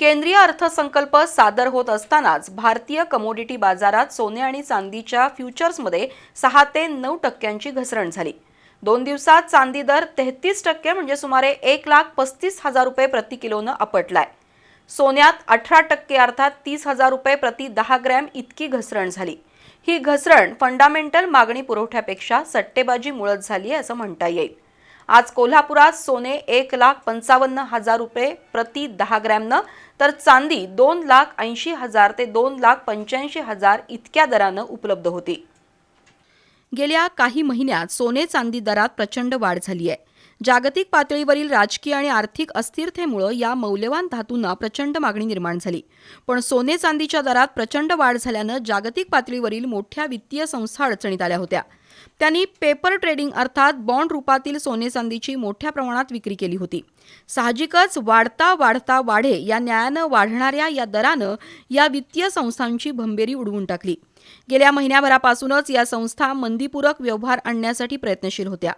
केंद्रीय अर्थसंकल्प सादर होत असतानाच भारतीय कमोडिटी बाजारात सोने आणि चांदीच्या फ्युचर्समध्ये सहा ते नऊ टक्क्यांची घसरण झाली. दोन दिवसात चांदी दर तेहतीस टक्के म्हणजे सुमारे एक लाख पस्तीस हजार रुपये प्रति किलोनं आपटलाय. सोन्यात अठरा टक्के अर्थात तीस हजार रुपये प्रति दहा ग्रॅम इतकी घसरण झाली. ही घसरण फंडामेंटल मागणी पुरवठ्यापेक्षा सट्टेबाजीमुळेच झाली आहे असं म्हणता येईल. आज कोल्हापुरात सोने एक लाख पंचावन्न हजार रुपये प्रति दहा ग्रॅमनं तर चांदी दोन लाख ऐंशी हजार ते दोन लाख पंच्याऐंशी हजार इतक्या दरानं उपलब्ध होती. गेल्या काही महिन्यात सोने चांदी दरात प्रचंड वाढ झाली आहे. जागतिक पातळीवरील राजकीय आणि आर्थिक अस्थिरतेमुळं या मौल्यवान धातूंना प्रचंड मागणी निर्माण झाली. पण सोने चांदीच्या दरात प्रचंड वाढ झाल्यानं जागतिक पातळीवरील मोठ्या वित्तीय संस्था अडचणीत आल्या होत्या. त्यांनी पेपर ट्रेडिंग अर्थात बॉन्ड रूपातील सोने चांदीची मोठ्या प्रमाणात विक्री केली होती. साहजिकच वाढता वाढता वाढे या न्यायानं वाढणाऱ्या या दरानं या वित्तीय संस्थांची भंबेरी उडवून टाकली. गेल्या महिन्याभरापासूनच या संस्था मंदीपूरक व्यवहार आणण्यासाठी प्रयत्नशील होत्या.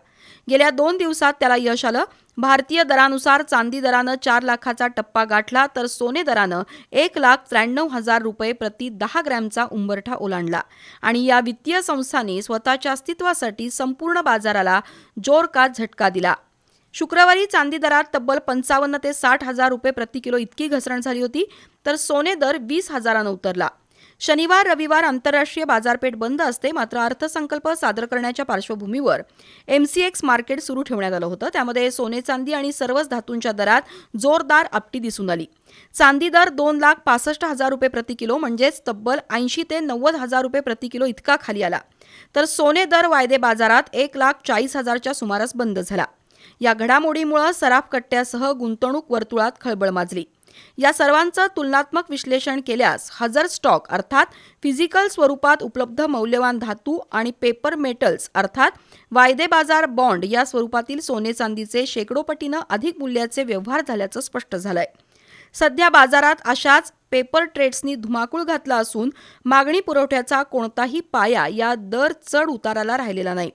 गेल्या दोन दिवसात त्याला यश आलं. भारतीय दरानुसार चांदी दरानं चार लाखाचा टप्पा गाठला तर सोने दरानं एक लाख त्र्याण्णव हजार रुपये प्रति दहा ग्रॅमचा उंबरठा ओलांडला. आणि या वित्तीय संस्थांनी स्वतःच्या अस्तित्वासाठी संपूर्ण बाजाराला जोरकात झटका दिला? शुक्रवारी चांदी दरात तब्बल पंचावन्न ते साठ हजार रुपये प्रति किलो इतकी घसरण झाली होती तर सोने दर वीस हजारानं उतरला. शनिवार रविवार आंतरराष्ट्रीय बाजारपेठ बंद असते मात्र अर्थसंकल्प सादर करण्याच्या पार्श्वभूमीवर एमसीएक्स मार्केट सुरू ठेवण्यात आलं होतं. त्यामध्ये सोने चांदी आणि सर्वच धातूंच्या दरात जोरदार आपटी दिसून आली. चांदी दर दोन लाख पासष्ट हजार रुपये प्रति किलो म्हणजेच तब्बल ऐंशी ते नव्वद हजार रुपये प्रति किलो इतका खाली आला. तर सोने दर वायदे बाजारात एक लाख चाळीस हजारच्या सुमारास बंद झाला. या घडामोडीमुळे सराफ कट्ट्यासह गुंतवणूक वर्तुळात खळबळ माजली. या सर्वांचं तुलनात्मक विश्लेषण केल्यास हजर स्टॉक अर्थात फिजिकल स्वरूपात उपलब्ध मौल्यवान धातू आणि पेपर मेटल्स अर्थात वायदे बाजार बॉन्ड या स्वरूपातील सोने चांदीचे शेकडो पटीनं अधिक मूल्याचे व्यवहार झाल्याचं स्पष्ट झालंय. सध्या बाजारात अशाच पेपर ट्रेड्सनी धुमाकूळ घातला असून मागणी पुरवठ्याचा कोणताही पाया या दर चढ उताराला राहिलेला नाही.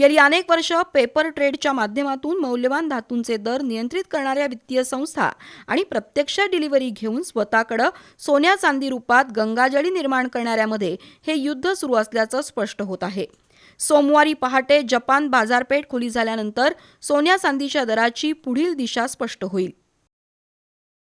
गेली अनेक वर्ष पेपर ट्रेडच्या माध्यमातून मौल्यवान धातूंचे दर नियंत्रित करणाऱ्या वित्तीय संस्था आणि प्रत्यक्ष डिलिव्हरी घेऊन स्वतःकडं सोन्या चांदी रूपात गंगाजळी निर्माण करणाऱ्यामध्ये हे युद्ध सुरू असल्याचं स्पष्ट होत आहे. सोमवारी पहाटे जपान बाजारपेठ खुली झाल्यानंतर सोन्या चांदीच्या दराची पुढील दिशा स्पष्ट होईल.